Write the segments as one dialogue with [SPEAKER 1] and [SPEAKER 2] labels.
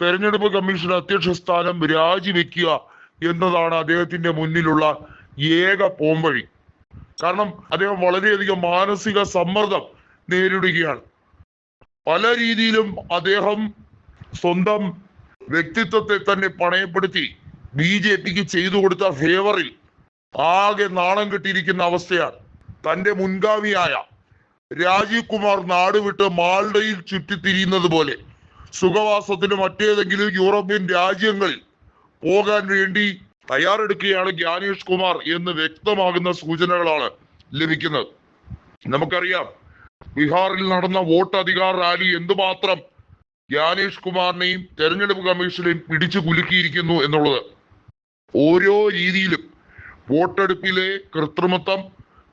[SPEAKER 1] തെരഞ്ഞെടുപ്പ് കമ്മീഷൻ അധ്യക്ഷ സ്ഥാനം രാജിവെക്കുക എന്നതാണ് അദ്ദേഹത്തിന്റെ മുന്നിലുള്ള ഏക പോംവഴി. കാരണം അദ്ദേഹം വളരെയധികം മാനസിക സമ്മർദ്ദം നേരിടുകയാണ്. പല രീതിയിലും അദ്ദേഹം സ്വന്തം വ്യക്തിത്വത്തെ തന്നെ പണയപ്പെടുത്തി ബി ജെ പിക്ക് ചെയ്തു കൊടുത്ത ഫേവറിൽ ആകെ നാണം കെട്ടിയിരിക്കുന്ന അവസ്ഥയാണ്. തന്റെ മുൻഗാമിയായ രാജീവ് കുമാർ നാടുവിട്ട് മാൾഡയിൽ ചുറ്റിത്തിരിയുന്നത് പോലെ സുഖവാസത്തിന് മറ്റേതെങ്കിലും യൂറോപ്യൻ രാജ്യങ്ങളിൽ പോകാൻ വേണ്ടി തയ്യാറെടുക്കുകയാണ് ജ്ഞാനേഷ് കുമാർ എന്ന് വ്യക്തമാകുന്ന സൂചനകളാണ് ലഭിക്കുന്നത്. നമുക്കറിയാം ബീഹാറിൽ നടന്ന വോട്ട് അധികാർ റാലി എന്തുമാത്രം ജ്ഞാനേഷ് കുമാറിനെയും തെരഞ്ഞെടുപ്പ് കമ്മീഷനെയും പിടിച്ചു കുലുക്കിയിരിക്കുന്നു എന്നുള്ളത്. ഓരോ രീതിയിലും വോട്ടെടുപ്പിലെ കൃത്രിമത്വം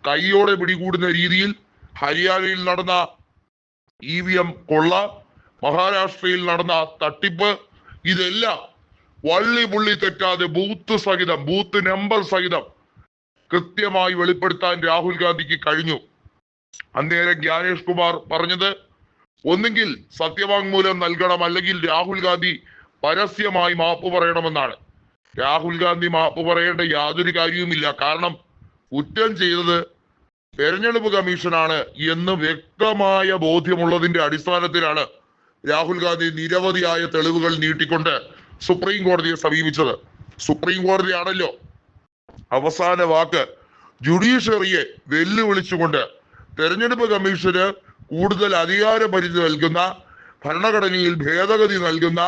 [SPEAKER 1] കൈയോടെ പിടികൂടുന്ന രീതിയിൽ ഹരിയാനയിൽ നടന്ന ഇ വി എം കൊള്ള മഹാരാഷ്ട്രയിൽ നടന്ന തട്ടിപ്പ് ഇതെല്ലാം വള്ളി പുള്ളി തെറ്റാതെ ബൂത്ത് സഹിതം ബൂത്ത് നമ്പർ സഹിതം കൃത്യമായി വെളിപ്പെടുത്താൻ രാഹുൽ ഗാന്ധിക്ക് കഴിഞ്ഞു. അന്നേരം ജ്ഞാനേഷ് കുമാർ പറഞ്ഞത് ഒന്നുകിൽ സത്യവാങ്മൂലം നൽകണം അല്ലെങ്കിൽ രാഹുൽ ഗാന്ധി പരസ്യമായി മാപ്പ് പറയണമെന്നാണ്. രാഹുൽ ഗാന്ധി മാപ്പ് പറയേണ്ട യാതൊരു കാര്യവുമില്ല. കാരണം കുറ്റം ചെയ്തത് തെരഞ്ഞെടുപ്പ് കമ്മീഷനാണ് എന്ന് വ്യക്തമായ ബോധ്യമുള്ളതിന്റെ അടിസ്ഥാനത്തിലാണ് രാഹുൽ ഗാന്ധി നിരവധിയായ തെളിവുകൾ നീട്ടിക്കൊണ്ട് സുപ്രീം കോടതിയെ സമീപിച്ചത്. സുപ്രീം കോടതിയാണല്ലോ. അവസാന വാക്ക് ജുഡീഷ്യറിയെ വെല്ലുവിളിച്ചുകൊണ്ട് തെരഞ്ഞെടുപ്പ് കമ്മീഷന് കൂടുതൽ അധികാര പരിധി നൽകുന്ന ഭരണഘടനയിൽ ഭേദഗതി നൽകുന്ന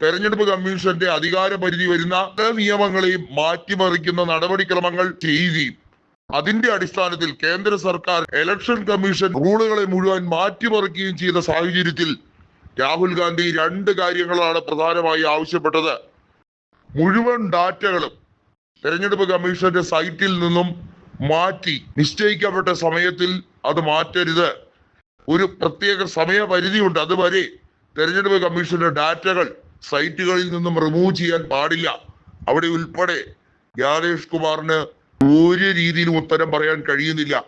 [SPEAKER 1] തെരഞ്ഞെടുപ്പ് കമ്മീഷന്റെ അധികാര പരിധി വരുന്ന നിയമങ്ങളെയും മാറ്റിമറിക്കുന്ന നടപടിക്രമങ്ങൾ ചെയ്യുകയും അതിന്റെ അടിസ്ഥാനത്തിൽ കേന്ദ്ര സർക്കാർ ഇലക്ഷൻ കമ്മീഷൻ റൂളുകളെ മുഴുവൻ മാറ്റിമറിക്കുകയും ചെയ്ത സാഹചര്യത്തിൽ രാഹുൽ ഗാന്ധി രണ്ട് കാര്യങ്ങളാണ് പ്രധാനമായി ആവശ്യപ്പെട്ടത്. മുഴുവൻ ഡാറ്റകളും തെരഞ്ഞെടുപ്പ് കമ്മീഷന്റെ സൈറ്റിൽ നിന്നും മാറ്റി നിശ്ചയിക്കപ്പെട്ട സമയത്തിൽ അത് മാറ്റരുത്. ഒരു പ്രത്യേക സമയപരിധിയുണ്ട്. അതുവരെ തെരഞ്ഞെടുപ്പ് കമ്മീഷന്റെ ഡാറ്റകൾ സൈറ്റുകളിൽ നിന്നും റിമൂവ് ചെയ്യാൻ പാടില്ല. അവിടെ ഉൾപ്പെടെ ജ്ഞാനേഷ് കുമാറിന് ഒരു രീതിയിലും ഉത്തരം പറയാൻ കഴിയുന്നില്ല.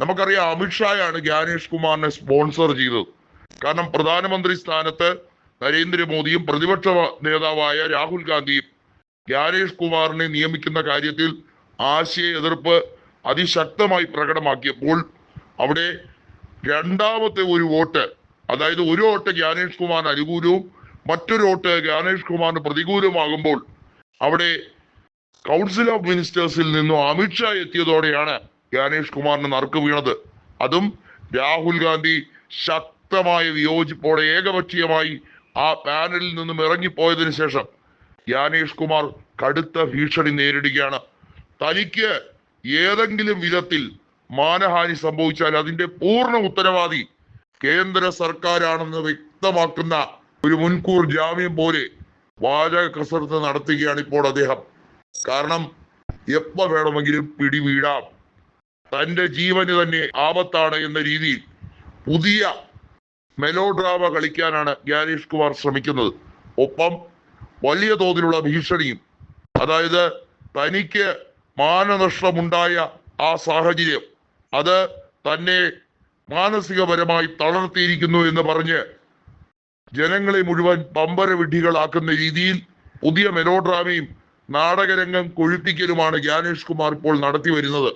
[SPEAKER 1] നമുക്കറിയാം അമിത്ഷായാണ് ഗ്യാനേഷ് കുമാറിനെ സ്പോൺസർ ചെയ്തത്. കാരണം പ്രധാനമന്ത്രി സ്ഥാനത്ത് നരേന്ദ്രമോദിയും പ്രതിപക്ഷ നേതാവായ രാഹുൽ ഗാന്ധിയും ജ്ഞാനേഷ് കുമാറിനെ നിയമിക്കുന്ന കാര്യത്തിൽ ആശയ എതിർപ്പ് അതിശക്തമായി പ്രകടമാക്കിയപ്പോൾ അവിടെ രണ്ടാമത്തെ ഒരു വോട്ട് അതായത് ഒരു വോട്ട് ജ്ഞാനേഷ് കുമാറിന് അനുകൂലവും മറ്റൊരു വോട്ട് ജ്ഞാനേഷ് കുമാറിന് പ്രതികൂലമാകുമ്പോൾ അവിടെ കൗൺസിൽ ഓഫ് മിനിസ്റ്റേഴ്സിൽ നിന്നും അമിത്ഷാ എത്തിയതോടെയാണ് ജ്ഞാനേഷ് കുമാറിന് നറുക്ക് വീണത്. അതും രാഹുൽ ഗാന്ധി ശക്തമായ വിയോജിപ്പോടെ ഏകപക്ഷീയമായി ആ പാനലിൽ നിന്നും ഇറങ്ങിപ്പോയതിനു ശേഷം ജ്ഞാനേഷ് കുമാർ കടുത്ത ഭീഷണി നേരിടുകയാണ്. തനിക്ക് ഏതെങ്കിലും വിധത്തിൽ മാനഹാനി സംഭവിച്ചാൽ അതിന്റെ പൂർണ ഉത്തരവാദി കേന്ദ്ര സർക്കാരാണെന്ന് വ്യക്തമാക്കുന്ന ഒരു മുൻകൂർ ജാമ്യം പോലെ വാചക കസരത്ത് നടത്തുകയാണ് ഇപ്പോൾ അദ്ദേഹം. കാരണം എപ്പോ വേണമെങ്കിലും പിടിവീഴാം. തന്റെ ജീവന് തന്നെ ആപത്താണ് എന്ന രീതിയിൽ പുതിയ മെലോഡ്രാമ കളിക്കാനാണ് ജ്ഞാനേഷ് കുമാർ ശ്രമിക്കുന്നത്. ഒപ്പം വലിയ തോതിലുള്ള ഭീഷണിയും അതായത് തനിക്ക് മാനനഷ്ടമുണ്ടായ ആ സാഹചര്യം അത് തന്നെ മാനസികപരമായി തളർത്തിയിരിക്കുന്നു എന്ന് പറഞ്ഞ് ജനങ്ങളെ മുഴുവൻ പമ്പര വിഡ്ഢികളാക്കുന്ന രീതിയിൽ പുതിയ മെലോഡ്രാമയും നാടകരംഗം കൊഴുപ്പിക്കലുമാണ് ജ്ഞാനേഷ് കുമാർ ഇപ്പോൾ നടത്തി വരുന്നത്.